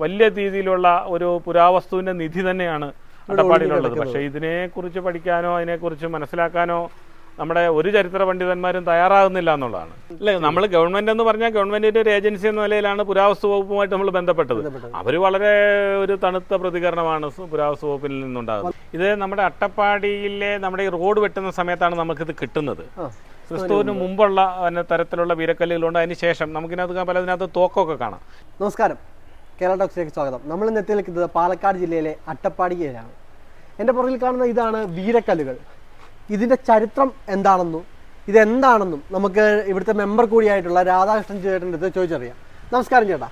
വലിയ രീതിയിലുള്ള ഒരു പുരാവസ്തുവിന്റെ നിധി തന്നെയാണ് അട്ടപ്പാടിയിലുള്ളത്. പക്ഷേ ഇതിനെക്കുറിച്ച് പഠിക്കാനോ അതിനെക്കുറിച്ച് മനസ്സിലാക്കാനോ നമ്മുടെ ഒരു ചരിത്ര പണ്ഡിതന്മാരും തയ്യാറാകുന്നില്ല എന്നുള്ളതാണ്. അല്ലേ? നമ്മൾ ഗവൺമെന്റ് എന്ന് പറഞ്ഞാൽ ഗവൺമെന്റിന്റെ ഒരു ഏജൻസി എന്ന നിലയിലാണ് പുരാവസ്തു വകുപ്പുമായിട്ട് നമ്മൾ ബന്ധപ്പെട്ടത്. അവർ വളരെ ഒരു തണുത്ത പ്രതികരണമാണ് പുരാവസ്തു വകുപ്പിൽ നിന്നുണ്ടാകുന്നത്. ഇത് നമ്മുടെ അട്ടപ്പാടിയിലെ നമ്മുടെ ഈ റോഡ് വെട്ടുന്ന സമയത്താണ് നമുക്കിത് കിട്ടുന്നത്. ക്രിസ്തുവിന് മുമ്പുള്ള തരത്തിലുള്ള വീരക്കല്ലുകളുണ്ട്. അതിന് ശേഷം നമുക്കിനകത്ത് പലതിനകത്ത് തോക്കൊക്കെ കാണാം. നമസ്കാരം. കേരള ടോക്സിലേക്ക് സ്വാഗതം. നമ്മൾ ഇന്ന് എത്തി നിൽക്കുന്നത് പാലക്കാട് ജില്ലയിലെ അട്ടപ്പാടിയിലാണ് എന്റെ പുറകിൽ കാണുന്ന ഇതാണ് വീരക്കല്ലുകൾ. ഇതിന്റെ ചരിത്രം എന്താണെന്നും ഇതെന്താണെന്നും നമുക്ക് ഇവിടുത്തെ മെമ്പർ കൂടിയായിട്ടുള്ള രാധാകൃഷ്ണൻ ചേട്ടന്റെ അടുത്ത് ചോദിച്ചറിയാം. നമസ്കാരം ചേട്ടാ.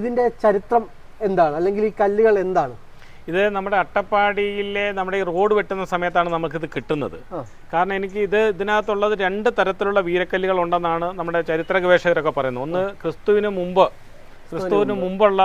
ഇതിന്റെ ചരിത്രം എന്താണ്? അല്ലെങ്കിൽ ഈ കല്ലുകൾ എന്താണ്? ഇത് നമ്മുടെ അട്ടപ്പാടിയിലെ നമ്മുടെ ഈ റോഡ് വെട്ടുന്ന സമയത്താണ് നമുക്കിത് കിട്ടുന്നത്. കാരണം എനിക്ക് ഇത് ഇതിനകത്തുള്ളത് രണ്ട് തരത്തിലുള്ള വീരക്കല്ലുകൾ ഉണ്ടെന്നാണ് നമ്മുടെ ചരിത്ര ഗവേഷകരൊക്കെ പറയുന്നത്. ഒന്ന് ക്രിസ്തുവിന് മുമ്പ് ക്രിസ്തുവിന് മുമ്പുള്ള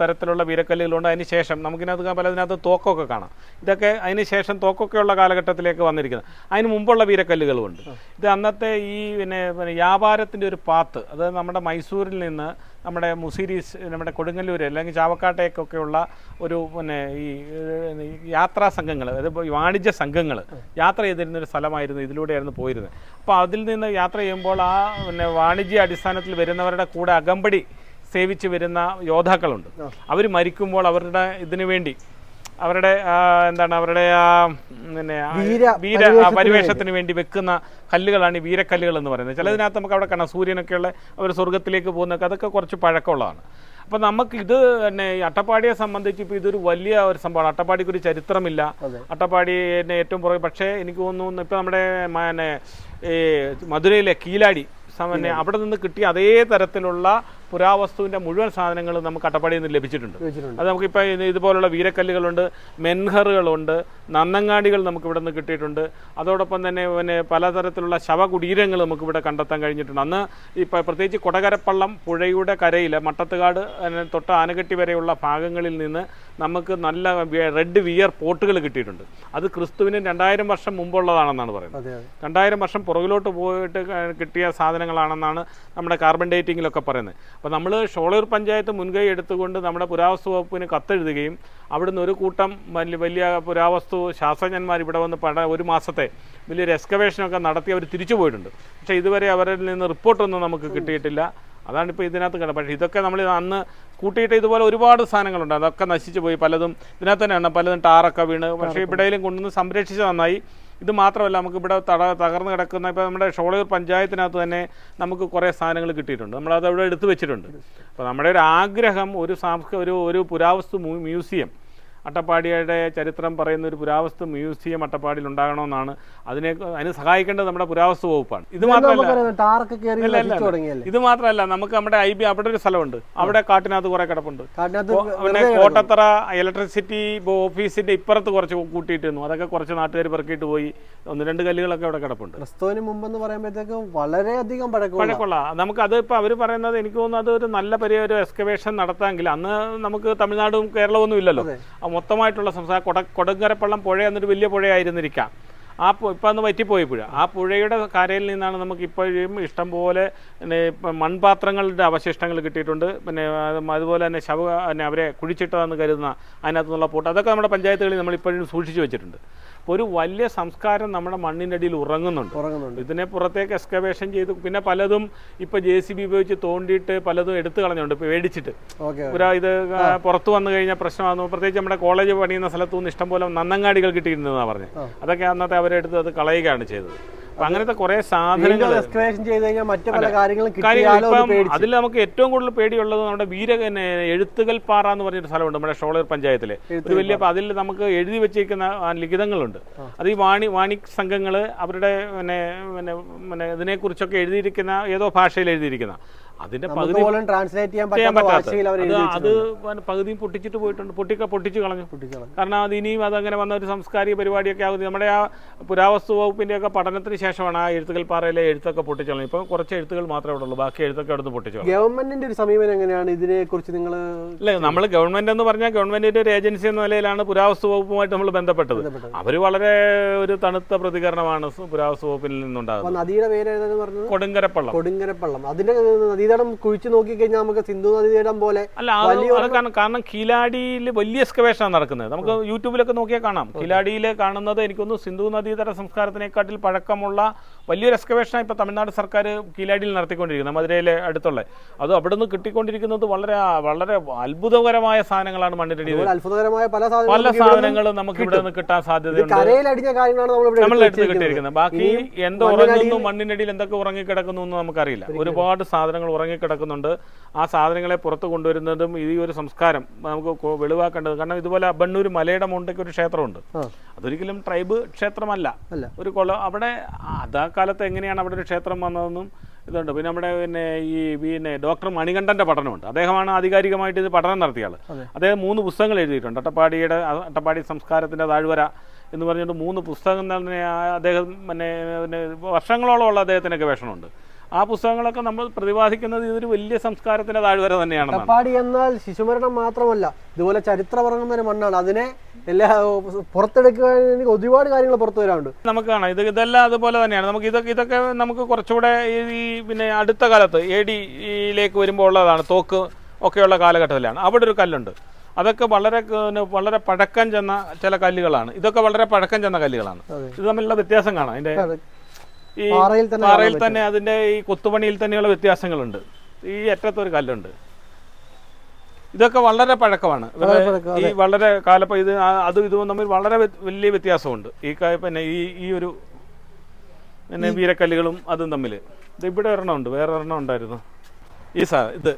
തരത്തിലുള്ള വീരക്കല്ലുകളുണ്ട്. അതിന് ശേഷം നമുക്കിനകത്ത് പലതിനകത്ത് തോക്കൊക്കെ കാണാം. ഇതൊക്കെ അതിന് ശേഷം തോക്കൊക്കെയുള്ള കാലഘട്ടത്തിലേക്ക് വന്നിരിക്കുന്നത്. അതിന് മുമ്പുള്ള വീരക്കല്ലുകളുമുണ്ട്. ഇത് അന്നത്തെ ഈ പിന്നെ പിന്നെ വ്യാപാരത്തിന്റെ ഒരു പാത്ത് അത് നമ്മുടെ മൈസൂരിൽ നിന്ന് നമ്മുടെ മുസീരീസ് നമ്മുടെ കൊടുങ്ങല്ലൂർ അല്ലെങ്കിൽ ചാവക്കാട്ടേക്കൊക്കെയുള്ള ഒരു പിന്നെ ഈ യാത്രാ സംഘങ്ങൾ അതായത് വാണിജ്യ സംഘങ്ങൾ യാത്ര ചെയ്തിരുന്ന ഒരു സ്ഥലമായിരുന്നു ഇതിലൂടെയായിരുന്നു പോയിരുന്നത്. അപ്പോൾ അതിൽ നിന്ന് യാത്ര ചെയ്യുമ്പോൾ ആ പിന്നെ വാണിജ്യ അടിസ്ഥാനത്തിൽ വരുന്നവരുടെ കൂടെ അകമ്പടി സേവിച്ച് വരുന്ന യോദ്ധാക്കളുണ്ട്. അവർ മരിക്കുമ്പോൾ അവരുടെ ഇതിനു വേണ്ടി അവരുടെ എന്താണ് അവരുടെ പിന്നെ വീര പരിവേഷത്തിന് വേണ്ടി. വെക്കുന്ന കല്ലുകളാണ് ഈ വീരക്കല്ലുകൾ എന്ന് പറയുന്നത്. ചിലതിനകത്ത് നമുക്ക് അവിടെ കാണാം സൂര്യനൊക്കെയുള്ള അവർ സ്വർഗത്തിലേക്ക് പോകുന്നൊക്കെ അതൊക്കെ കുറച്ച് പഴക്കമുള്ളതാണ്. അപ്പം നമുക്ക് ഇത് തന്നെ അട്ടപ്പാടിയെ സംബന്ധിച്ച് ഇപ്പോൾ ഇതൊരു വലിയ ഒരു സംഭവമാണ്. അട്ടപ്പാടിക്ക് ഒരു ചരിത്രമില്ല. അട്ടപ്പാടി എന്നെ ഏറ്റവും പുറകെ പക്ഷേ എനിക്ക് തോന്നുന്നു ഇപ്പം നമ്മുടെ പിന്നെ ഈ മധുരയിലെ കീലാടി. അവിടെ നിന്ന് കിട്ടിയ അതേ തരത്തിലുള്ള പുരാവസ്തുവിന്റെ മുഴുവൻ സാധനങ്ങളും നമുക്ക് അട്ടപ്പാടിയിൽ നിന്ന് ലഭിച്ചിട്ടുണ്ട്. അത് നമുക്കിപ്പോൾ ഇത് ഇതുപോലുള്ള വീരക്കല്ലുകളുണ്ട് മെൻഹറുകളുണ്ട് നന്നങ്ങാടികൾ നമുക്ക് ഇവിടെ നിന്ന് കിട്ടിയിട്ടുണ്ട്. അതോടൊപ്പം തന്നെ പിന്നെ പലതരത്തിലുള്ള ശവകുടീരങ്ങൾ നമുക്ക് ഇവിടെ കണ്ടെത്താൻ കഴിഞ്ഞിട്ടുണ്ട്. അന്ന് ഇപ്പോൾ പ്രത്യേകിച്ച് കൊടകരപ്പള്ളം പുഴയുടെ കരയിൽ മട്ടത്തുകാട് തൊട്ട് ആനകെട്ടി വരെയുള്ള ഭാഗങ്ങളിൽ നിന്ന് നമുക്ക് നല്ല റെഡ് വിയർ പോട്ടുകൾ കിട്ടിയിട്ടുണ്ട്. അത് ക്രിസ്തുവിന് രണ്ടായിരം വർഷം മുമ്പുള്ളതാണെന്നാണ് പറയുന്നത്. രണ്ടായിരം വർഷം പുറകിലോട്ട് പോയിട്ട് കിട്ടിയ സാധനങ്ങളാണെന്നാണ് നമ്മുടെ കാർബൺ ഡേറ്റിങ്ങിലൊക്കെ പറയുന്നത്. അപ്പോൾ നമ്മൾ ഷോളൂർ പഞ്ചായത്ത് മുൻകൈ എടുത്തുകൊണ്ട് നമ്മുടെ പുരാവസ്തു വകുപ്പിന് കത്തെഴുതുകയും അവിടുന്ന് ഒരു കൂട്ടം വലിയ വലിയ പുരാവസ്തു ശാസ്ത്രജ്ഞന്മാർ ഇവിടെ വന്ന് പഠ ഒരു മാസത്തെ വലിയൊരു എക്സ്കവേഷനൊക്കെ നടത്തി അവർ തിരിച്ചു പോയിട്ടുണ്ട്. പക്ഷേ ഇതുവരെ അവരിൽ നിന്ന് റിപ്പോർട്ടൊന്നും നമുക്ക് കിട്ടിയിട്ടില്ല. അതാണ് ഇപ്പോൾ ഇതിനകത്ത് കണ്ടത് പക്ഷേ ഇതൊക്കെ നമ്മൾ അന്ന് കൂട്ടിയിട്ട് ഇതുപോലെ ഒരുപാട് സാധനങ്ങളുണ്ട്. അതൊക്കെ നശിച്ചു പോയി. പലതും ഇതിനകത്ത് തന്നെയാണ്. പലതും ടാറൊക്കെ വീണ്. പക്ഷേ ഇവിടെയും കൊണ്ടുവന്ന് സംരക്ഷിച്ച് നന്നായി. ഇത് മാത്രമല്ല നമുക്ക് ഇവിടെ തട തകർന്ന് കിടക്കുന്ന ഇപ്പോൾ നമ്മുടെ ഷോളയൂർ പഞ്ചായത്തിനകത്ത് തന്നെ നമുക്ക് കുറേ സാധനങ്ങൾ കിട്ടിയിട്ടുണ്ട്. നമ്മളത് അവിടെ എടുത്തു വെച്ചിട്ടുണ്ട്. അപ്പോൾ നമ്മുടെ ഒരു ആഗ്രഹം ഒരു സാംസ്ക ഒരു ഒരു പുരാവസ്തു മ്യൂസിയം അട്ടപ്പാടിയുടെ ചരിത്രം പറയുന്ന ഒരു പുരാവസ്തു മ്യൂസിയം അട്ടപ്പാടിയിൽ ഉണ്ടാകണമെന്നാണ്. അതിനെ അതിന് സഹായിക്കേണ്ടത് നമ്മുടെ പുരാവസ്തു വകുപ്പാണ്. ഇത് മാത്രമല്ല ഇത് മാത്രമല്ല നമുക്ക് നമ്മുടെ ഐ ബി അവിടെ ഒരു സ്ഥലമുണ്ട്. അവിടെ കാട്ടിനകത്ത് കുറെ കിടപ്പുണ്ട്. പിന്നെ കോട്ടത്തറ ഇലക്ട്രിസിറ്റി ഓഫീസിന്റെ ഇപ്പുറത്ത് കുറച്ച് കൂട്ടിയിട്ടിരുന്നു. അതൊക്കെ കുറച്ച് നാട്ടുകാർ പെറുക്കിയിട്ട് പോയി. ഒന്ന് രണ്ട് കല്ലുകളൊക്കെ അവിടെ കിടപ്പുണ്ട്. ക്രിസ്തുവിന് മുമ്പെന്ന് പറയുമ്പോഴത്തേക്കും വളരെയധികം പഴക്കമുള്ള നമുക്ക് അത് ഇപ്പൊ അവർ പറയുന്നത് എനിക്ക് തോന്നുന്നു അത് ഒരു നല്ല പരിയ ഒരു എക്സ്കവേഷൻ നടത്താമെങ്കിൽ അന്ന് നമുക്ക് തമിഴ്നാടും കേരളവും ഒന്നും ഇല്ലല്ലോ. മൊത്തമായിട്ടുള്ള സംസ്ഥാന കൊട കൊടുങ്കരപ്പള്ളം പുഴ എന്നൊരു വലിയ പുഴയായിരുന്നിരിക്കാം. ആ ഇപ്പം അന്ന് വറ്റിപ്പോയി പുഴ. ആ പുഴയുടെ കരയിൽ നിന്നാണ് നമുക്ക് ഇപ്പോഴും ഇഷ്ടംപോലെ മൺപാത്രങ്ങളുടെ അവശിഷ്ടങ്ങൾ കിട്ടിയിട്ടുണ്ട്. പിന്നെ അതുപോലെ തന്നെ ശവ പിന്നെ അവരെ കുഴിച്ചിട്ടതെന്ന് കരുതുന്ന അതിനകത്തുനിന്നുള്ള പൂട്ട്. അതൊക്കെ നമ്മുടെ പഞ്ചായത്തുകളിൽ നമ്മൾ ഇപ്പോഴും സൂക്ഷിച്ചു വെച്ചിട്ടുണ്ട്. ഒരു വലിയ സംസ്കാരം നമ്മുടെ മണ്ണിനടിയിൽ അടിയിൽ ഉറങ്ങുന്നുണ്ട്. ഉറങ്ങുന്നുണ്ട്. ഇതിനെ പുറത്തേക്ക് എക്സ്കവേഷൻ ചെയ്ത് പിന്നെ പലതും ഇപ്പൊ ജെ സി ബി ഉപയോഗിച്ച് തോണ്ടിയിട്ട് പലതും എടുത്തു കളഞ്ഞുണ്ട് ഇപ്പൊ മേടിച്ചിട്ട് ഒരാ ഇത് പുറത്തു വന്നു കഴിഞ്ഞാൽ പ്രശ്നമാകുന്നു പ്രത്യേകിച്ച് നമ്മുടെ കോളേജ് പണിയുന്ന സ്ഥലത്തു നിന്ന് ഇഷ്ടംപോലെ നന്നങ്ങാടികൾ കിട്ടിയിരുന്നതാണ് പറഞ്ഞത്. അതൊക്കെ അന്നത്തെ അവരെടുത്ത് അത് കളയുകയാണ് ചെയ്തത്. അങ്ങനത്തെ കുറെ സാധനങ്ങൾ ചെയ്ത് കഴിഞ്ഞാൽ മറ്റു പല കാര്യങ്ങളും അതിൽ നമുക്ക് ഏറ്റവും കൂടുതൽ പേടിയുള്ളത് നമ്മുടെ വീര എഴുത്തുകൽ പാറ എന്ന് പറഞ്ഞൊരു സ്ഥലമുണ്ട് നമ്മുടെ ഷോളർ പഞ്ചായത്തിലെ. ഒരു വലിയ അതിൽ നമുക്ക് എഴുതി വെച്ചിരിക്കുന്ന ലിഖിതങ്ങളുണ്ട്. അത് ഈ വാണി വാണി സംഘങ്ങൾ അവരുടെ പിന്നെ പിന്നെ പിന്നെ ഇതിനെക്കുറിച്ചൊക്കെ എഴുതിയിരിക്കുന്ന ഏതോ ഭാഷയിൽ എഴുതിയിരിക്കുന്ന. അതിന്റെ പകുതി പോലും ട്രാൻസ്ലേറ്റ് ചെയ്യാൻ പറ്റാത്ത അത് പകുതിയും പൊട്ടിച്ചിട്ട് പോയിട്ടുണ്ട്. പൊട്ടിക്ക പൊട്ടിച്ചു കളഞ്ഞു. കാരണം അത് ഇനിയും അതങ്ങനെ വന്ന ഒരു സംസ്കാരിക പരിപാടിയൊക്കെ ആകുന്നത് നമ്മുടെ ആ പുരാവസ്തു വകുപ്പിന്റെയൊക്കെ പഠനത്തിന് ശേഷമാണ് ആ എഴുത്തുകൾ പാറയിലെ എഴുത്തൊക്കെ പൊട്ടിച്ചു കളഞ്ഞു ഇപ്പൊ കുറച്ച് എഴുത്തുകൾ മാത്രമേ അവിടെ ഉള്ളൂ. ബാക്കി എഴുത്തൊക്കെ എടുത്ത് പൊട്ടിച്ചു ഗവൺമെന്റിന്റെ ഒരു സമീപനം എങ്ങനെയാണ്? ഇതിനെ കുറിച്ച് നിങ്ങൾ അല്ലെ നമ്മൾ ഗവൺമെന്റ് എന്ന് പറഞ്ഞാൽ ഗവൺമെന്റിന്റെ ഒരു ഏജൻസി എന്ന നിലയിലാണ് പുരാവസ്തു വകുപ്പുമായിട്ട് നമ്മൾ ബന്ധപ്പെട്ടത്. അവർ വളരെ ഒരു തണുത്ത പ്രതികരണമാണ് പുരാവസ്തു വകുപ്പിൽ നിന്നുണ്ടാകുന്നത്. നദിയുടെ പേര് കൊടുങ്കരപ്പള്ളം. കൊടുങ്കരപ്പള്ളം. അതിന്റെ നദീ നദീതടം കുഴിച്ചു നോക്കിക്കഴിഞ്ഞാൽ നമുക്ക് സിന്ധു നദീതടം പോലെ അല്ല കാരണം കാരണം കീലാടിയിൽ വലിയ എക്സ്കവേഷനാണ് നടക്കുന്നത്. നമുക്ക് യൂട്യൂബിലൊക്കെ നോക്കിയാൽ കാണാം. കീലാടിയിൽ കാണുന്നത് എനിക്കൊന്ന് സിന്ധു നദീതട സംസ്കാരത്തിനെക്കാട്ടിൽ പഴക്കമുള്ള വലിയൊരു എക്സ്കവേഷനാണ് ഇപ്പോൾ തമിഴ്നാട് സർക്കാർ കീലാടിയിൽ നടത്തിക്കൊണ്ടിരിക്കുന്നത് മധുരയിലെ അടുത്തുള്ള. അത് അവിടെ നിന്ന് കിട്ടിക്കൊണ്ടിരിക്കുന്നത് വളരെ വളരെ അത്ഭുതകരമായ സാധനങ്ങളാണ് മണ്ണിരടി. അത്ഭുതകരമായ പല പല സാധനങ്ങളും നമുക്ക് ഇവിടെ നിന്ന് കിട്ടാൻ സാധ്യതയുണ്ട്. എടുത്ത് കിട്ടിയിരിക്കുന്നത്. ബാക്കി എന്തോ ഉറങ്ങുന്നു മണ്ണിനടിയിൽ എന്തൊക്കെ ഉറങ്ങിക്കിടക്കുന്നു എന്ന് നമുക്കറിയില്ല. ഒരുപാട് സാധനങ്ങൾ ഉറങ്ങിക്കിടക്കുന്നുണ്ട്. ആ സാധനങ്ങളെ പുറത്ത് കൊണ്ടുവരുന്നതും ഈ ഒരു സംസ്കാരം നമുക്ക് വെളിവാക്കേണ്ടത്. കാരണം ഇതുപോലെ ബണ്ണൂർ മലയുടെ മുണ്ടയ്ക്ക് ഒരു ക്ഷേത്രമുണ്ട്. അതൊരിക്കലും ട്രൈബ് ക്ഷേത്രമല്ല. ഒരു കൊല അവിടെ അതാ കാലത്ത് എങ്ങനെയാണ് അവിടെ ഒരു ക്ഷേത്രം വന്നതെന്നും ഇതുണ്ട്. പിന്നെ നമ്മുടെ പിന്നെ ഈ പിന്നെ ഡോക്ടർ മണികണ്ഠന്റെ പഠനമുണ്ട്. അദ്ദേഹമാണ് ആധികാരികമായിട്ട് ഇത് പഠനം നടത്തിയ ആൾ അദ്ദേഹം മൂന്ന് പുസ്തകങ്ങൾ എഴുതിയിട്ടുണ്ട്. അട്ടപ്പാടിയുടെ അട്ടപ്പാടി സംസ്കാരത്തിന്റെ താഴ്വര എന്ന് പറഞ്ഞിട്ട് മൂന്ന് പുസ്തകം തന്നെ അദ്ദേഹം പിന്നെ പിന്നെ വർഷങ്ങളോളമുള്ള അദ്ദേഹത്തിന്റെ ഗവേഷണമുണ്ട്. ആ പുസ്തകങ്ങളൊക്കെ നമ്മൾ പ്രതിപാദിക്കുന്നത് ഇതൊരു വലിയ സംസ്കാരത്തിന്റെ താഴ്വര തന്നെയാണ് അട്ടപ്പാടി എന്നാൽ ശിശുമരണം മാത്രമല്ല ഇതുപോലെ ചരിത്രപറങ്ങുന്ന ഒരു മണ്ണാണ്. അതിനെ എല്ലാ പുറത്തെടുക്കാൻ ഒരുപാട് കാര്യങ്ങൾ പുറത്തു വരാറുണ്ട്. നമുക്ക് കാണാം. ഇത് ഇതെല്ലാം അതുപോലെ തന്നെയാണ്. നമുക്ക് ഇതൊക്കെ ഇതൊക്കെ നമുക്ക് കുറച്ചുകൂടെ ഈ- പിന്നെ അടുത്ത കാലത്ത് എ ഡിയിലേക്ക് വരുമ്പോൾ ഉള്ളതാണ് തോക്ക് ഒക്കെയുള്ള കാലഘട്ടത്തിലാണ്. അവിടെ ഒരു കല്ലുണ്ട്. അതൊക്കെ വളരെ വളരെ പഴക്കം ചെന്ന ചില കല്ലുകളാണ്. ഇതൊക്കെ വളരെ പഴക്കം ചെന്ന കല്ലുകളാണ്. ഇത് തമ്മിലുള്ള വ്യത്യാസം കാണാം. അതിന്റെ അതെ. ഈ പാറയിൽ തന്നെ അതിന്റെ ഈ കൊത്തുപണിയിൽ തന്നെയുള്ള വ്യത്യാസങ്ങളുണ്ട്. ഈ അറ്റത്തൊരു കല്ലുണ്ട്. ഇതൊക്കെ വളരെ പഴക്കമാണ്. ഈ വളരെ കാലപ്പം ഇത് അതും ഇതും തമ്മിൽ വളരെ വലിയ വ്യത്യാസമുണ്ട്. ഈ പിന്നെ ഈ ഈ ഒരു പിന്നെ വീരക്കല്ലുകളും അതും തമ്മിൽ. ഇത് ഇവിടെ ഒരെണ്ണം ഉണ്ട് വേറെ ഒരെണ്ണം ഉണ്ടായിരുന്നു. ഈ സാ ഇത്.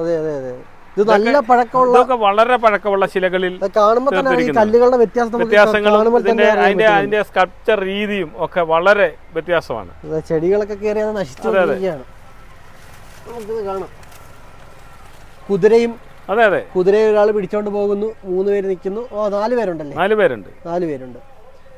അതെ അതെ അതെ. ഇത് നല്ല പഴക്കമുള്ള വളരെ പഴക്കമുള്ള ശിലകളിൽ കാണുമ്പോൾ തന്നെ ഈ കല്ലുകളുടെ വ്യത്യാസം വ്യത്യാസങ്ങളും അതിന്റെ അതിന്റെ സ്കൾപ്ചർ രീതിയും ഒക്കെ വളരെ വ്യത്യാസമാണ്. ചെടികളൊക്കെ കയറി അത് നശിച്ചുകൊണ്ടിരിക്കുകയാണ് നമുക്കിത് കാണാം. കുതിരയും അതെ അതെ. കുതിരയെ ഒരാൾ പിടിച്ചോണ്ട് പോകുന്നു. മൂന്ന് പേര് നിൽക്കുന്നു. ഓ നാല് പേരുണ്ടല്ലേ? നാല് പേരുണ്ട്. നാല് പേരുണ്ട്.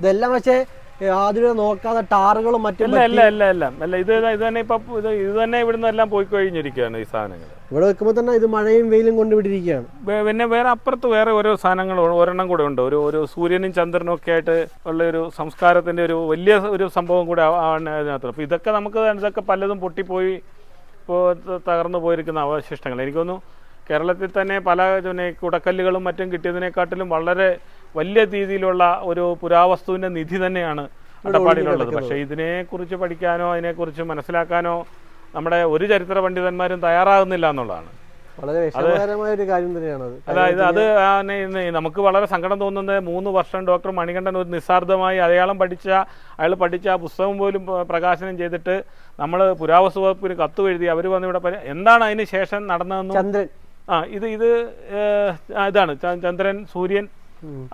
ഇതെല്ലാം പക്ഷേ ഏ, ആദ്യം നോക്കാതെ ടാറുകളും മറ്റും അല്ല അല്ല അല്ല അല്ല. ഇത് ഇത് തന്നെ ഇപ്പൊ ഇത് ഇത് തന്നെ ഇവിടുന്ന് എല്ലാം പോയി കഴിഞ്ഞിരിക്കുകയാണ് ഈ സാധനങ്ങൾ. ഇവിടെ വെക്കുമ്പോൾ തന്നെ ഇത് മഴയും വെയിലും കൊണ്ട് വിട്ടിരിക്കുകയാണ്. പിന്നെ വേറെ അപ്പുറത്ത് വേറെ ഓരോ സാധനങ്ങൾ ഒരെണ്ണം കൂടെ ഉണ്ട്. ഒരു ഒരു സൂര്യനും ചന്ദ്രനും ഒക്കെ ആയിട്ട് ഉള്ള ഒരു സംസ്കാരത്തിന്റെ ഒരു വലിയ ഒരു സംഭവം കൂടെ ആണ് അതിനകത്ത്. അപ്പോൾ ഇതൊക്കെ നമുക്ക് ഇതൊക്കെ പലതും പൊട്ടിപ്പോയി ഇപ്പോൾ തകർന്നു പോയിരിക്കുന്ന അവശിഷ്ടങ്ങൾ. എനിക്കൊന്നു കേരളത്തിൽ തന്നെ പല പിന്നെ കുടക്കല്ലുകളും മറ്റും കിട്ടിയതിനെക്കാട്ടിലും വളരെ വലിയ രീതിയിലുള്ള ഒരു പുരാവസ്തുവിന്റെ നിധി തന്നെയാണ് അട്ടപ്പാടിയിലുള്ളത്. പക്ഷേ ഇതിനെക്കുറിച്ച് പഠിക്കാനോ അതിനെക്കുറിച്ച് മനസ്സിലാക്കാനോ നമ്മുടെ ഒരു ചരിത്ര പണ്ഡിതന്മാരും തയ്യാറാകുന്നില്ല എന്നുള്ളതാണ്. വളരെ വിഷമകരമായ ഒരു കാര്യം തന്നെയാണ്. അത് അതായത് അത് നമുക്ക് വളരെ സങ്കടം തോന്നുന്നത് മൂന്ന് വർഷം ഡോക്ടർ മണികണ്ഠൻ ഒരു നിസ്സാർദ്ധമായി അയാളും പഠിച്ച അയാൾ പഠിച്ച ആ പുസ്തകം പോലും പ്രകാശനം ചെയ്തിട്ട് നമ്മൾ പുരാവസ്തു വകുപ്പിന് കത്ത് എഴുതി അവർ വന്ന് ഇവിടെ എന്താണ് അതിന് ശേഷം നടന്നതെന്ന് ചന്ദ്രൻ. ആ ഇത് ഇത് ഇതാണ്. ചന്ദ്രൻ സൂര്യൻ.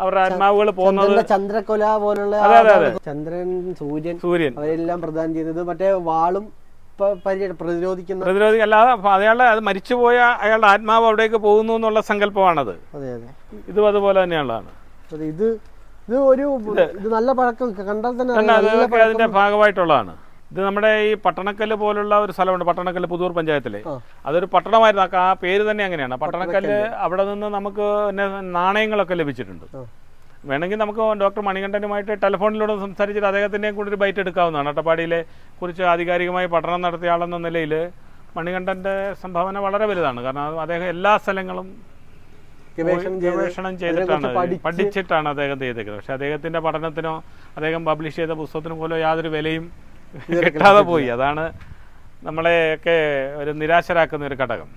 അവരുടെ ആത്മാവുകൾ പോകുന്നത് ചന്ദ്രകൊല ചന്ദ്രക്കൊല പോലുള്ള അതെ, അതെ, അതെ. ചന്ദ്രൻ സൂര്യൻ സൂര്യൻ. അവരെല്ലാം പ്രദാനം ചെയ്തത് മറ്റേ വാളും പ്രതിരോധിക്കുന്നു പ്രതിരോധിക്കല്ല അല്ലാതെ അയാളുടെ അത് മരിച്ചുപോയ അയാളുടെ ആത്മാവ് അവിടേക്ക് പോകുന്നു എന്നുള്ള സങ്കല്പമാണത്. ഇതും അതുപോലെ തന്നെയുള്ളതാണ്. ഇത് ഇത് ഒരു ഇത് നല്ല പഴക്കം കണ്ടാൽ തന്നെ അതിന്റെ ഭാഗമായിട്ടുള്ളതാണ്. ഇത് നമ്മുടെ ഈ പട്ടണക്കല്ല് പോലുള്ള ഒരു സ്ഥലമുണ്ട് പട്ടണക്കല്ല് പുതൂർ പഞ്ചായത്തിലെ. അതൊരു പട്ടണമായിരുന്നു. ആ പേര് തന്നെ അങ്ങനെയാണ്. പട്ടണക്കല്ല്. അവിടെ നിന്ന് നമുക്ക് നാണയങ്ങളൊക്കെ ലഭിച്ചിട്ടുണ്ട്. വേണമെങ്കിൽ നമുക്ക് ഡോക്ടർ മണികണ്ഠനുമായിട്ട് ടെലിഫോണിലൂടെ സംസാരിച്ചിട്ട് അദ്ദേഹത്തിന്റെയും കൂടി ഒരു ബൈറ്റ് എടുക്കാവുന്നതാണ്. അട്ടപ്പാടിയിലെ കുറിച്ച് ആധികാരികമായി പഠനം നടത്തിയ ആളെന്ന നിലയിൽ മണികണ്ഠന്റെ സംഭാവന വളരെ വലുതാണ്. കാരണം അദ്ദേഹം എല്ലാ സ്ഥലങ്ങളും ഗവേഷണം ചെയ്തിട്ടാണ് പഠിച്ചിട്ടാണ് അദ്ദേഹം ചെയ്തേക്കുന്നത്. പക്ഷെ അദ്ദേഹത്തിന്റെ പഠനത്തിനോ അദ്ദേഹം പബ്ലിഷ് ചെയ്ത പുസ്തകത്തിനോ പോലും യാതൊരു വിലയും കിട്ടാതെ പോയി. അതാണ് നമ്മളെയൊക്കെ ഒരു നിരാശരാക്കുന്ന ഒരു ഘടകം.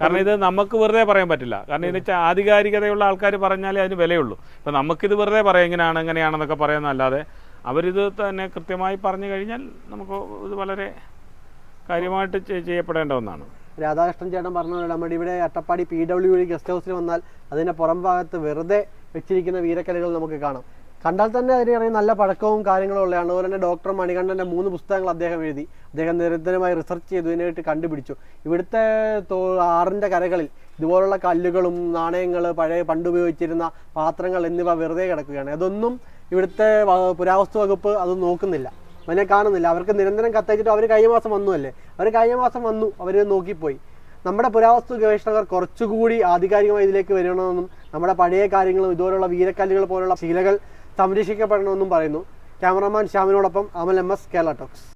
കാരണം ഇത് നമുക്ക് വെറുതെ പറയാൻ പറ്റില്ല. കാരണം ഇതിന് ആധികാരികതയുള്ള ആൾക്കാർ പറഞ്ഞാലേ അതിന് വിലയുള്ളൂ. ഇപ്പം നമുക്കിത് വെറുതെ പറയാം ഇങ്ങനെയാണ് എങ്ങനെയാണെന്നൊക്കെ പറയുന്നതല്ലാതെ അവരിത് തന്നെ കൃത്യമായി പറഞ്ഞു കഴിഞ്ഞാൽ നമുക്ക് ഇത് വളരെ കാര്യമായിട്ട് ചെയ്യപ്പെടേണ്ട ഒന്നാണ്. രാധാകൃഷ്ണൻ ചേട്ടൻ പറഞ്ഞ നമ്മുടെ ഇവിടെ Attappadi P W D guest ഹൗസിൽ വന്നാൽ അതിന്റെ പുറം ഭാഗത്ത് വെറുതെ വെച്ചിരിക്കുന്ന വീരക്കലകൾ നമുക്ക് കാണാം. കണ്ടാൽ തന്നെ അതിനറിയാം നല്ല പഴക്കവും കാര്യങ്ങളും ഉള്ളതാണ്. അതുപോലെ തന്നെ ഡോക്ടർ മണികണ്ഠന്റെ മൂന്ന് പുസ്തകങ്ങൾ അദ്ദേഹം എഴുതി. അദ്ദേഹം നിരന്തരമായി റിസർച്ച് ചെയ്തു. ഇതിനായിട്ട് കണ്ടുപിടിച്ചു. ഇവിടുത്തെ ആറിന്റെ കരകളിൽ ഇതുപോലുള്ള കല്ലുകളും നാണയങ്ങൾ പഴയ പണ്ടുപയോഗിച്ചിരുന്ന പാത്രങ്ങൾ എന്നിവ വെറുതെ കിടക്കുകയാണ്. അതൊന്നും ഇവിടുത്തെ പുരാവസ്തു വകുപ്പ് അത് നോക്കുന്നില്ല. അവനെ കാണുന്നില്ല. അവർക്ക് നിരന്തരം കത്തയച്ചിട്ട് അവർ കഴിഞ്ഞ മാസം വന്നു അല്ലേ അവർ കഴിഞ്ഞ മാസം വന്നു. അവർ നോക്കിപ്പോയി. നമ്മുടെ പുരാവസ്തു ഗവേഷകർ കുറച്ചുകൂടി ആധികാരികമായി ഇതിലേക്ക് വരണമെന്നും നമ്മുടെ പഴയ കാര്യങ്ങളും ഇതുപോലുള്ള വീരക്കല്ലുകൾ പോലുള്ള ശീലകൾ സംരക്ഷിക്കപ്പെടണമെന്നും പറയുന്നു. Cameraman ശ്യാമിനോടൊപ്പം Amal M S Kerala talks.